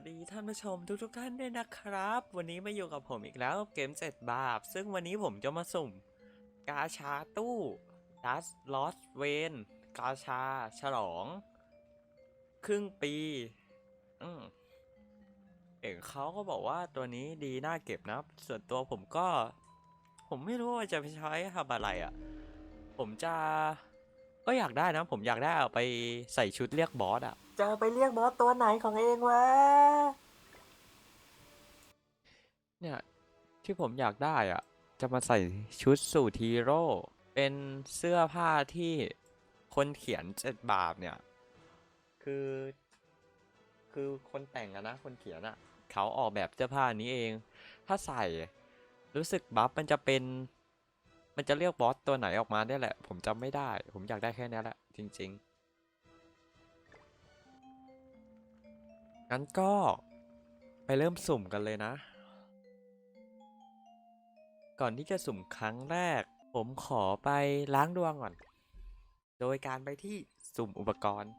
วัสดีท่านผู้ชมทุกๆท่านด้วยนะครับ วันนี้มาอยู่กับผมอีกแล้วเกมเจ็ดบาป ซึ่งวันนี้ผมจะมาสุ่ม กาชาตู้ดัสลอสเวนกาชาฉลอง ครึ่งปี อืมเอกเขาก็บอกว่าตัวนี้ดีน่าเก็บนะ ส่วนตัวผมก็ ผมไม่รู้ว่าจะไปใช้ทำอะไรอะ่ะ ผมจะก็อยากได้นะ ผมอยากได้เอาไปใส่ชุดเรียกบอสอะ จะไปเรียกบอสตัวไหนของเองวะ เนี่ย ที่ผมอยากได้อะ จะมาใส่ชุดสูทฮีโร่ เป็นเสื้อผ้าที่คนเขียนเจ็ดบาปเนี่ย คือ คือคนแต่งอะนะ คนเขียนอะเขาออกแบบเสื้อผ้านี้เอง ถ้าใส่รู้สึกบัฟมันจะเป็น มันจะเรียกบอสตัวไหนออกมาได้แหละ ผมจำไม่ได้ ผมอยากได้แค่นี้แหละ จริง ๆ งั้นก็ไปเริ่มสุ่มกันเลยนะ ก่อนที่จะสุ่มครั้งแรก ผมขอไปล้างดวงก่อน โดยการไปที่สุ่มอุปกรณ์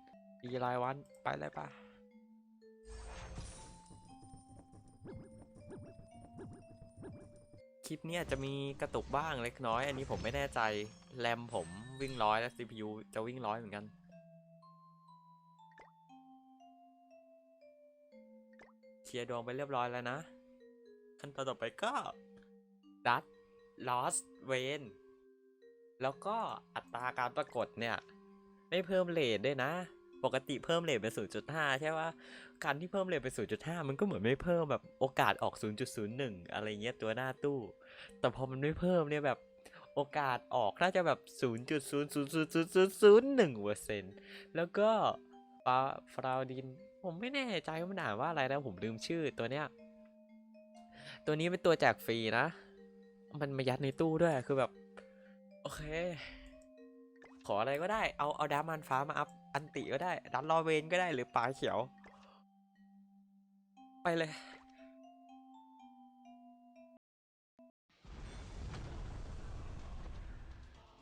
มีรายวันไปเลยปะคลิปนี้อาจจะมีกระตุกบ้างเล็กน้อย อันนี้ผมไม่แน่ใจ แรมผมวิ่งร้อยและ CPU จะวิ่งร้อยเหมือนกัน ลียร์ดวงไปเรียบร้อยแล้วนะ ขั้นตอนต่อไปก็ดัตลอสเวนแล้วก็อัตราการปรากฏเนี่ย ไม่เพิ่มเลทด้วยนะ ปกติเพิ่มเลทเป็น0.5 ใช่ว่าการที่เพิ่มเลทเป็น0.5 มันก็เหมือนไม่เพิ่มแบบโอกาสออก 0.01 อะไรเงี้ยตัวหน้าตู้ แต่พอมันไม่เพิ่มเนี่ยแบบโอกาสออกน่าจะแบบ 0.0000001เปอร์เซ็นต์แล้วก็ฟาฟราวดิน ผมไม่แน่ใจว่ามันอ่านว่าอะไรนะผมลืมชื่อตัวเนี้ย ตัวนี้เป็นตัวแจกฟรีนะ มันมายัดในตู้ด้วยคือแบบ โอเค ขออะไรก็ได้ เอาเอาดามันฟ้ามาอัพอันติก็ได้ ดันรอเวนก็ได้หรือปลาเขียว ไปเลย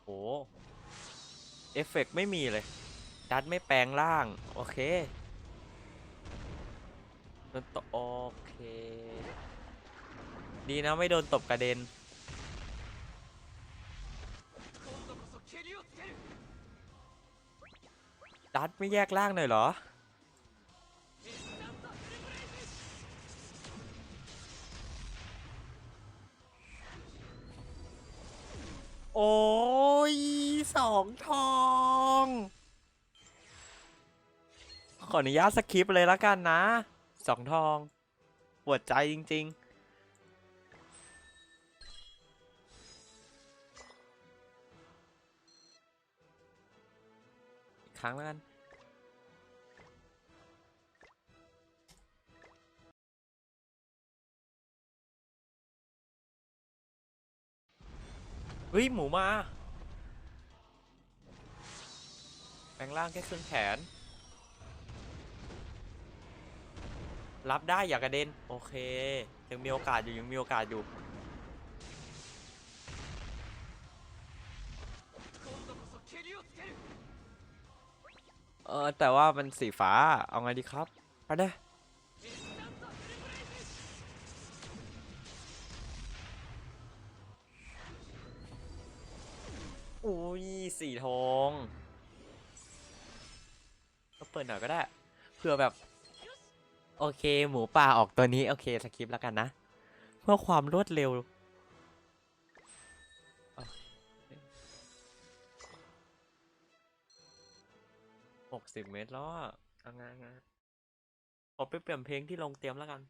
โอ้เอฟเฟกต์ไม่มีเลย ดันไม่แปลงร่าง โอเค โดนตบโอเค ดีนะไม่โดนตบกระเด็น ดัดไม่แยกล่างหน่อยเหรอ โอ้ยสองทองขออนุญาตสคิปเลยแล้วกันนะ สองทองปวดใจจริง ๆครั้งแล้วกัน เฮ้ย หมูมา แปลงร่างแค่ครึ่งแขน รับได้อย่ากระเด็น โอเค ยังมีโอกาสอยู่ยังมีโอกาสอยู่ เออแต่ว่ามันสีฟ้าเอาไงดีครับไปเลยอุ้ยสีทอง ก็เปิดหน่อยก็ได้เผื่อแบบ โอเค หมูป่าออกตัวนี้ โอเคสคริปแล้วกันนะ เพื่อความรวดเร็ว หกสิบเมตรแล้วอะงานงานขอไปเปลี่ยนเพลงที่ลงเตรียมแล้วกัน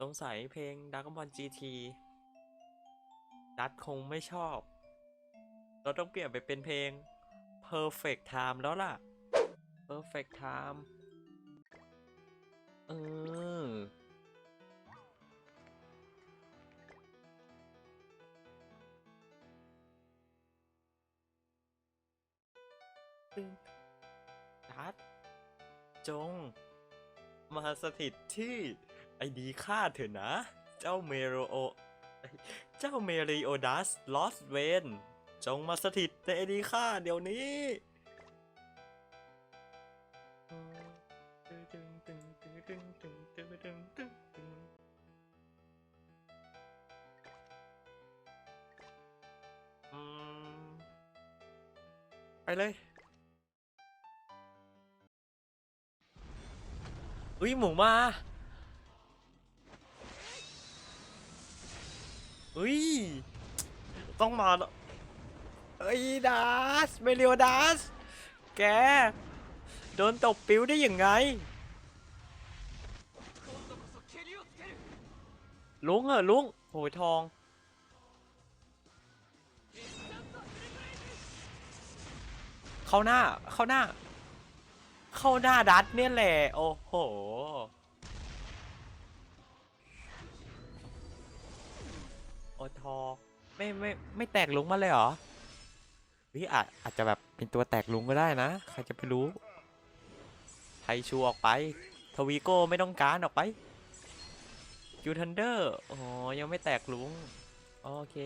สงสัยเพลงดักบอล GT ดัดคงไม่ชอบ เราต้องเปลี่ยนไปเป็นเพลง Perfect Time แล้วล่ะ Perfect Time ออตึงดัดจง มาสถิตที่ไอดีค่าเถอะนะ เจ้าเมโรโอ เจ้าเมริโอดัสลอสเวน จงมาสถิตในไอดีค่าเดี๋ยวนี้ ไปเลยอุ้ยหมูมาอุ้ยต้องมาแล้วเอ้ยดัสเมเรียวดัสแก โดนตบปิ้วได้ยังไงลุงเหรอลุงโหยทอง เข้าหน้า เข้าหน้า เข้าหน้าดัดเนี่ยแหละ โอ้โห โอทอ ไม่ไม่ไม่แตกลุงมาเลยเหรอเฮ้ยอาจอาจจะแบบเป็นตัวแตกลุงก็ได้นะ ใครจะไปรู้ไทชูออกไป ทวีโก้ไม่ต้องการออกไปยูทันเดอร์อ๋อ ยังไม่แตกลุง โอเค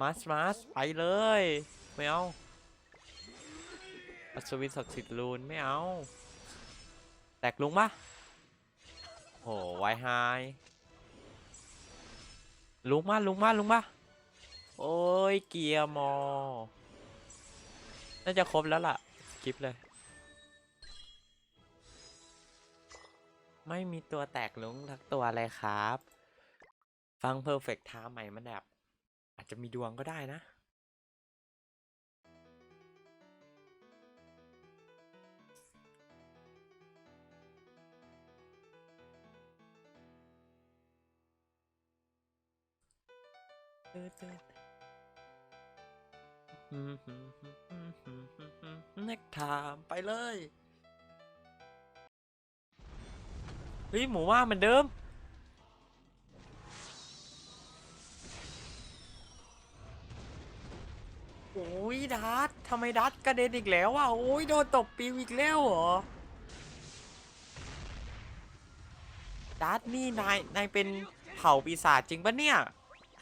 มาสมาสไปเลย ไม่เอา อัศวินศักดิ์สิทธิ์ลูนไม่เอา แตกลุงปะโหไวไฮลุงมาลุงมาลุงมาโอ้ยเกียร์มอ น่าจะครบแล้วล่ะสกิปเลย ไม่มีตัวแตกลุงทักตัวเลยครับ ฟังเพอร์เฟกต์ทาใหม่มันแบบ อาจจะมีดวงก็ได้นะ เน็กถามไปเลยเฮ้ยหมูว่าเหมือนเดิม โอ้ยดัดทำไมดัดกระเด็นอีกแล้วอะ โอ้ยโดนตบปิวอีกแล้วเหรอดัดนี่นายนายเป็นเผ่าปีศาจจริงปะเนี่ย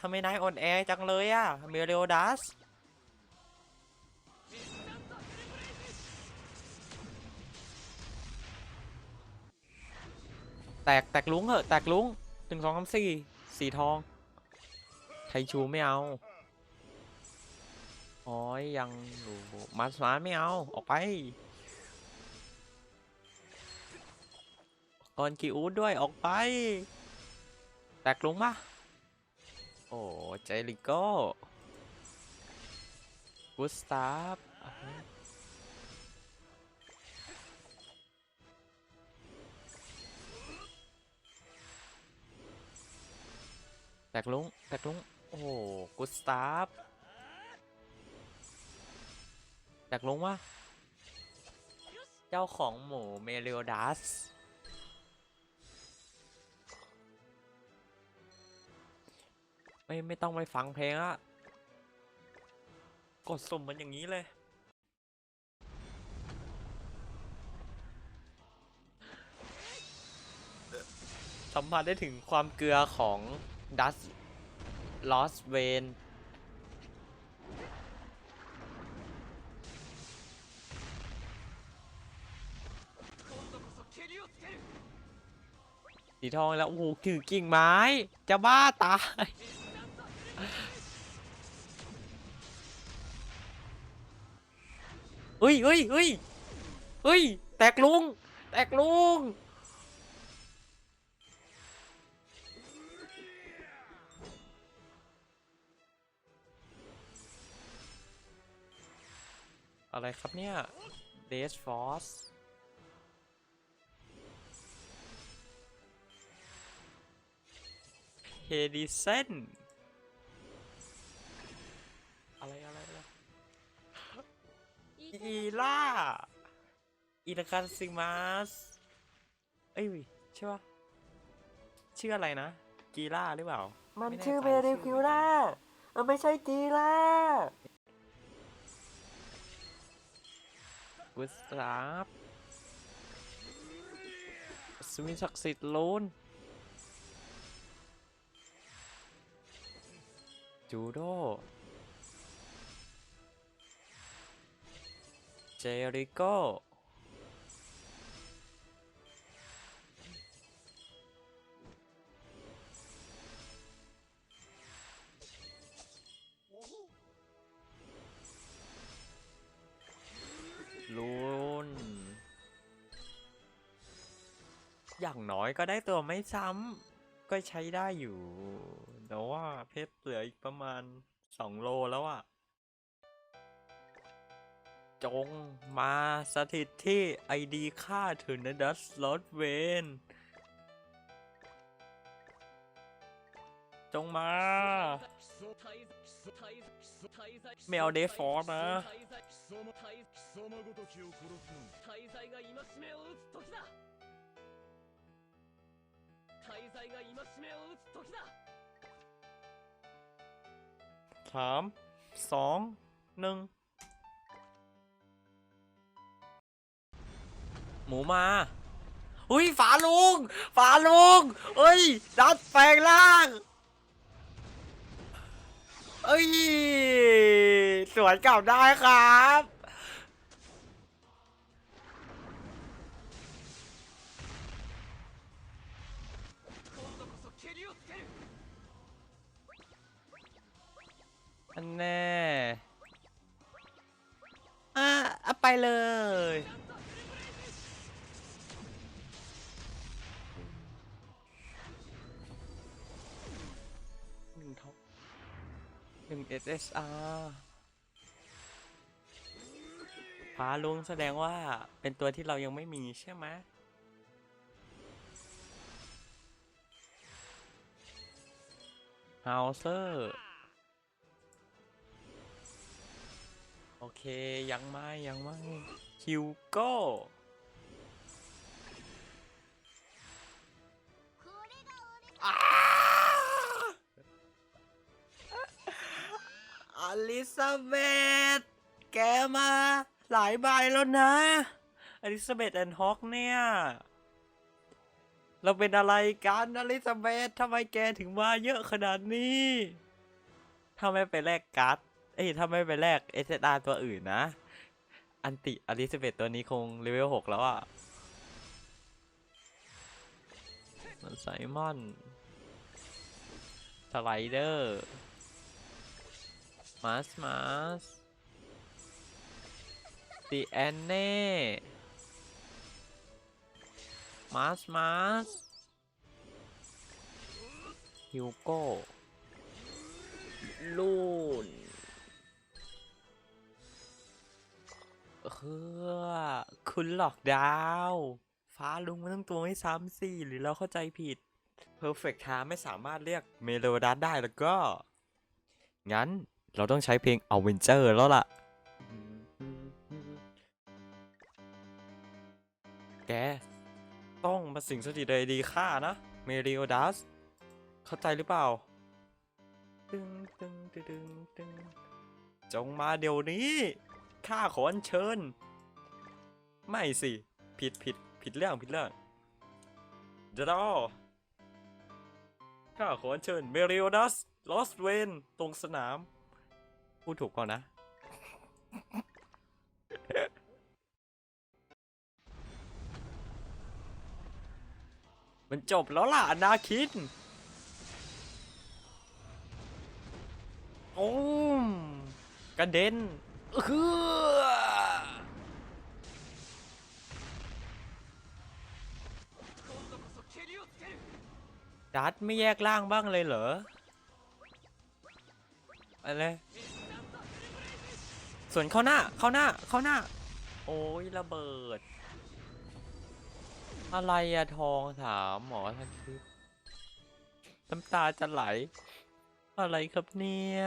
ทำไมนายอ่อนแอจังเลยอะเมเรโอดัสแตกแตกลุงเหอะแตกลุงหนึ่งสองสามสี่สีทองไทชูไม่เอาโอ้ยยังอยู่มาสมาร์ไม่เอาออกไปก่อนกีอูดด้วยออกไป แตกลุงปะ โอ้ใจลิโก้กุสตาฟแตกลุงแตกลุงโอ้กุสตาฟแตกลุงวะเจ้าของหมูเมเรียดัส ไม่ไม่ต้องไปฟังเพลงอะกดสุ่มมันอย่างนี้เลย สัมผัสได้ถึงความเกลือของดัสลอสเวนสีทองแล้ว โอ้โหถือกิ่งไม้ จะบ้าตาย เฮ้ยเฮ้ยเฮ้ยเฮ้ย แตกลุง แตกลุง อะไรครับเนี่ยเดสฟอสเฮดิเซนอะไรอะไร อะไรอีล่าอีนาคันซิมัสเอ้ยใช่ปะชื่ออะไรนะ กีล่าหรือเปล่า มันไแชื่อใจเมเดคิวล่ามันไม่ใช่จีล่ากุสตาฟสวินศักดิ์สิทธิ์ลูนจูโด จริโก้ลุนอย่างน้อยก็ได้ตัวไม่ซ้ำก็ใช้ได้อยู่ แต่ว่าเพชรเหลืออีกประมาณ2โลแล้วอะ่ะ จงมาสถิตที่ไอดีค่าถึงนดัสลอตเวนจงมาไม่เอาเดฟฟอร์นะสามสองหนึ่ง หมูมาอุ้ยฝาลุงฝาลุงเอ้ยดัดแปลงร่างเอ้ยสวนกลับได้ครับอันแน่อะเอาไปเลย ท็อปหนึ่ง SSR ฟ้าลุงแสดงว่าเป็นตัวที่เรายังไม่มีใช่ไหมเฮาเซอร์ โอเค ยังไม่ ยังไม่ฮิวโก้อ้า อลิซาเบธแกมาหลายใบแล้วนะอลิซาเบธแอนฮอกเนี่ย เราเป็นอะไรกันอลิซาเบธทำไมแกถึงมาเยอะขนาดนี้ ถ้าไม่ไปแลกการ์ดเอ้ยถ้าไม่ไปแลกเอสอาตัวอื่นนะ อันติอลิซาเบธตัวนี้คงเลเวลหกแล้วอะมันไซมอนสไลเดอร์ มาสมาสตีแอนเน่มาสมาสฮิวโก้ลูนเฮือคุณหลอกดาว ฟ้าลุงมันต้องตัวไม่ซ้ำสิหรือเราเข้าใจผิด Perfect Time ไม่สามารถเรียกเมโลดัสได้แล้วก็ งั้น เราต้องใช้เพลง a v e n g e r แล้วล่ะ แก ต้องมาสิงสถิตในดีค่านะเมริโลดัส เข้าใจหรือเปล่าตึงตึงตึงตึงตึงจงมาเดี๋ยวนี้ข้าขออัญเชิญ ไม่สิ ผิดผิดผิดเรื่องผิดเรื่องเดรอข้าขออัญเชิญเมริโอดัสลอสเวนตรงสนาม พูดถูกเปล่านนะ มันจบแล้วล่ะอนาคิน โอ้มกระเด็นเออดัดไม่แยกล่างบ้างเลยเหรออะไร ส่วนเข้าหน้าเข้าหน้าเข้าหน้า โอ้ยระเบิด อะไรอะทองถามหมอทันคิดน้ำตาจะไหล อะไรครับเนี่ย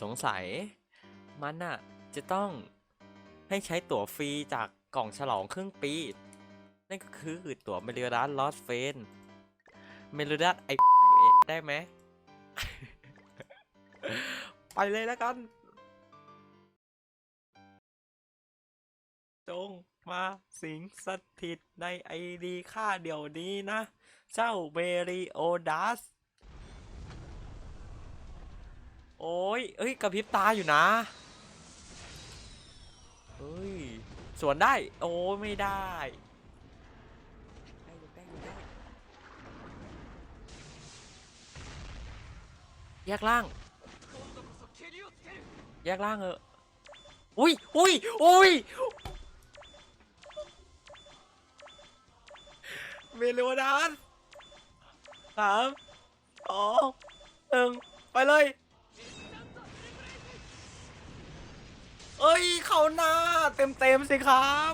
สงสัย มันน่ะจะต้องให้ใช้ตั๋วฟรีจากกล่องฉลองครึ่งปี นั่นก็คือตั๋วเมลิดัสลอสเฟนเมลิดัสไอได้ไหม ไปเลยแล้วกัน จงมาสิงสถิตในไอดีค่าเดี๋ยวนี้นะ เจ้าเบริโอดัส โอ้ยเอ้ยกระพริบตาอยู่นะเฮ้ย สวนได้ โอ้ยไม่ได้ไดแยกล่าง แยกล่างเอออุ้ยอุ้ยอุ้ย เมลิโอดัสสามสองหนึ่งไปเลยเอ้ย เขาหน้า เต็มเต็มสิครับ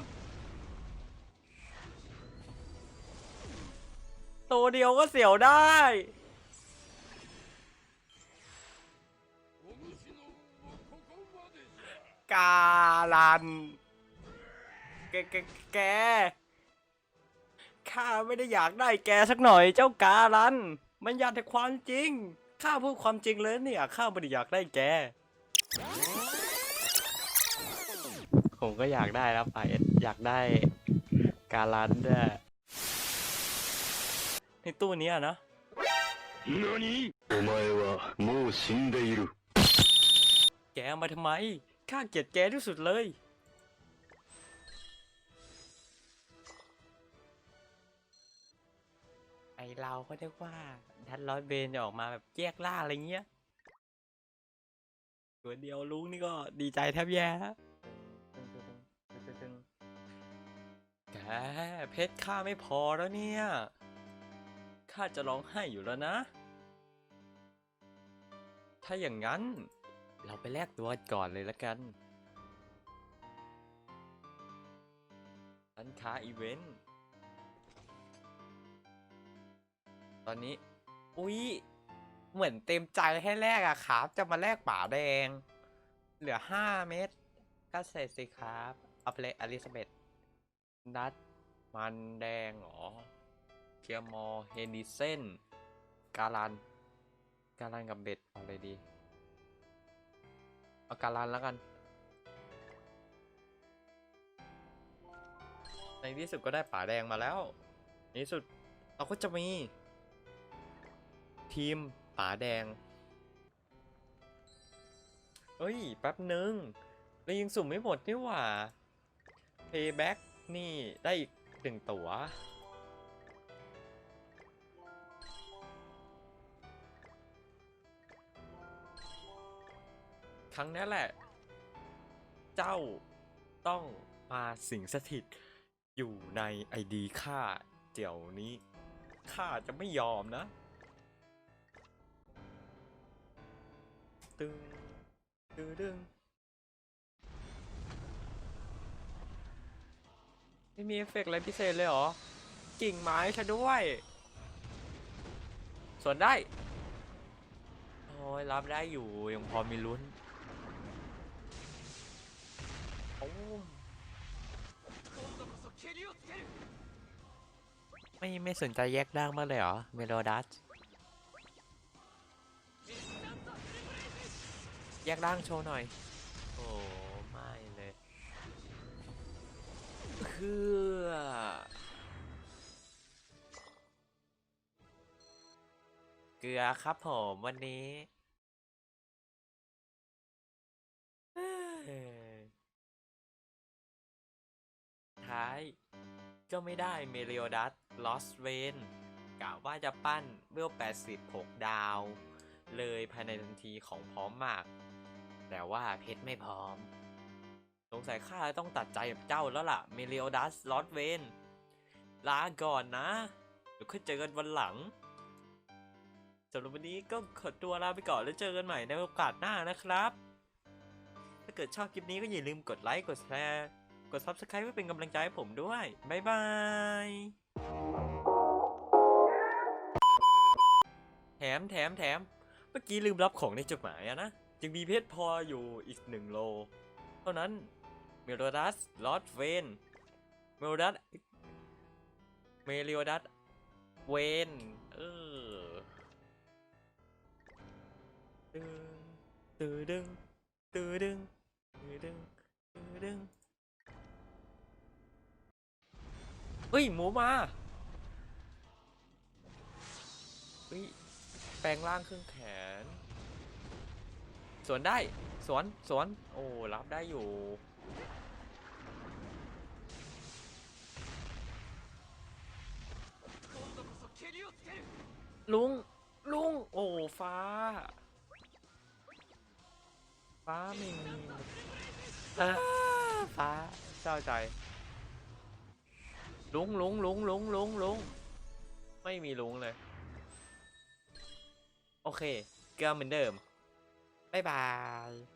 ตัวเดียวก็เสียวได้ กาลัน แกแกแก ข้าไม่ได้อยากได้แกสักหน่อยเจ้ากาลัน มันอยากแต่ความจริง ข้าพูดความจริงเลยเนี่ย ข้าไม่ได้อยากได้แก ผมก็อยากได้แล้วไปอยากได้กาลันด้วยในตู้เนี้ยนะ 何お前はもう死んでいる แกเอามาทำไม ข้าเกลียดแกที่สุดเลย ไอเราก็ได้ว่าดันร้อยเบนจะออกมาแบบแยกล่าอะไรเงี้ยตัวเดียวลุงนี่ก็ดีใจแทบแย่แกเพชรข้าไม่พอแล้วเนี่ยข้าจะร้องไห้อยู่แล้วนะ ถ้าอย่างนั้น เราไปแลกตัวก่อนเลยละกันร้านค้าอีเวนต์ ตอนนี้ อุ๊ย เหมือนเต็มใจให้แลกอะครับ จะมาแลกป่าแดง เหลือห้าเม็ดก็เสร็จสิครับอาไปเลอลิซาเบธนัดมันแดงเหรอเคียมอเฮนดิเซนการัน การันกับเบ็ดเอาเลยดี เอาการันแล้วกัน ในที่สุดก็ได้ป่าแดงมาแล้ว ในที่สุดเราก็จะมี ทีมป่าแดงเฮ้ย แป๊บหนึ่งเรายังสุ่มไม่หมดนี่หว่า Payback นี่ได้อีกหนึ่งตัวครั้งนี้แหละ เจ้าต้องมาสิงสถิตอยู่ในไอดีข้าเดี๋ยวนี้ข้าจะไม่ยอมนะ ตึงตึงดึงไม่มีเอฟเฟกต์อะไรพิเศษเลยเหรอ กิ่งไม้ซะด้วย ส่วนได้ โอ้ยรับได้อยู่ ยังพอมีลุ้นโอ้ไม่ไม่สนใจแยกร่างมากเลยเหรอ เมโลดัส แยกร่างโชว์หน่อย โอ้ไม่เลยคือเกลือครับผมวันนี้ท้าย ก็ไม่ได้เมเรียดัสลอสเวนกะว่าจะปั้นเวล86 ดาว เลยภายในทันทีของพร้อมมาก แต่ว่าเพชรไม่พร้อม สงสัยข้าต้องตัดใจกับเจ้าแล้วล่ะ เมเรียดัสลอสเวนลาก่อนนะเดี๋ยวค่อยเจอกันวันหลังสำหรับวันนี้ก็ขอตัวลาไปก่อนแล้วเจอกันใหม่ในโอกาสหน้านะครับ ถ้าเกิดชอบคลิปนี้ก็อย่าลืมกดไลค์กดแชร์กด Subscribe เพื่อเป็นกำลังใจให้ผมด้วย บ๊ายบาย แถมแถมแถม เมื่อกี้ลืมรับของในจดหมายอะนะ ยังมีเพชรพออยู่อีกหนึ่งโล เท่านั้นเมโลดัสลอดเวนเมโลดัสเมลิโอดัสเวนเออตึงตึงตึงตึงตึงตึงตึงเฮ้ยหมูมาเฮ้ยแปลงร่างเครึ่องแขน สวนได้ สวน สวน โอ้ รับได้อยู่ ลุง ลุง โอ้ ฟ้า ฟ้าไม่มีฟ้าเศร้าใจ ลุงลุงลุงลุงลุงลุงไม่มีลุงเลย โอเคเกลือเหมือนเดิม บ๊ายบาย